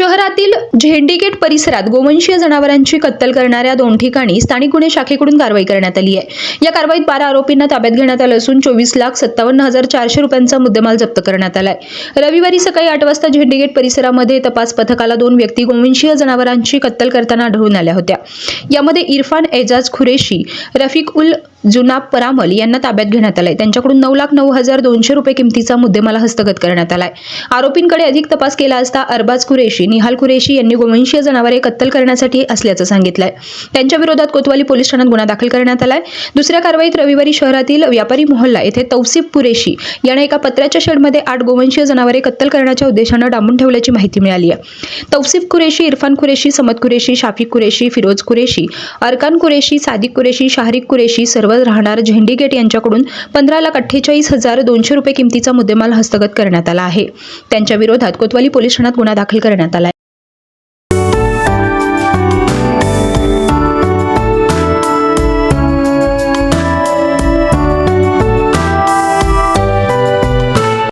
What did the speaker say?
शहरातील झेंडीगेट परिसरात गोवंशीय जनावरांची कत्तल करणाऱ्या दोन ठिकाणी स्थानिक गुन्हे शाखेकडून कारवाई करण्यात आली आहे. या कारवाईत बारा आरोपींना ताब्यात घेण्यात आलं असून चोवीस लाख सत्तावन्न हजार चारशे रुपयांचा मुद्देमाल जप्त करण्यात आलाय. रविवारी सकाळी आठ वाजता झेंडीगेट परिसरामध्ये तपास पथकाला दोन व्यक्ती गोवंशीय जनावरांची कत्तल करताना आढळून आल्या होत्या. यामध्ये इरफान एजाज खुरेशी रफिक उल जुनाब परामल यांना ताब्यात घेण्यात आलंय. त्यांच्याकडून नऊ लाख नऊ हजार दोनशे रुपये किमतीचा मुद्देमाला हस्तगत करण्यात आलाय. आरोपींकडे अधिक तपास केला असता अरबाज कुरेशी निहाल कुरेशी यांनी गोवंशीय जनावरे कत्तल करण्यासाठी असल्याचं सांगितलंय. त्यांच्या विरोधात कोतवाली पोलीस ठाण्यात गुन्हा दाखल करण्यात आलाय. दुसऱ्या कारवाईत रविवारी शहरातील व्यापारी मोहल्ला येथे तौसिफ कुरेशी याने एका पत्र्याच्या शेडमध्ये आठ गोवंशीय जनावरे कत्तल करण्याच्या उद्देशानं डांबून ठेवल्याची माहिती मिळाली आहे. तौसिफ कुरेशी इरफान कुरेशी समद कुरेशी शाफिक कुरेशी फिरोज कुरेशी अरकान कुरेशी सादिक कुरेशी शाहरिक कुरेशी सर्व राहणार झेंडी गेट यांच्याकडून पंधरा लाख अठ्ठेचाळीस हजार दोनशे रुपये किमतीचा मुद्देमाल हस्तगत करण्यात आला आहे. त्यांच्या विरोधात कोतवाली पोलीस ठाण्यात गुन्हा दाखल करण्यात आला आहे.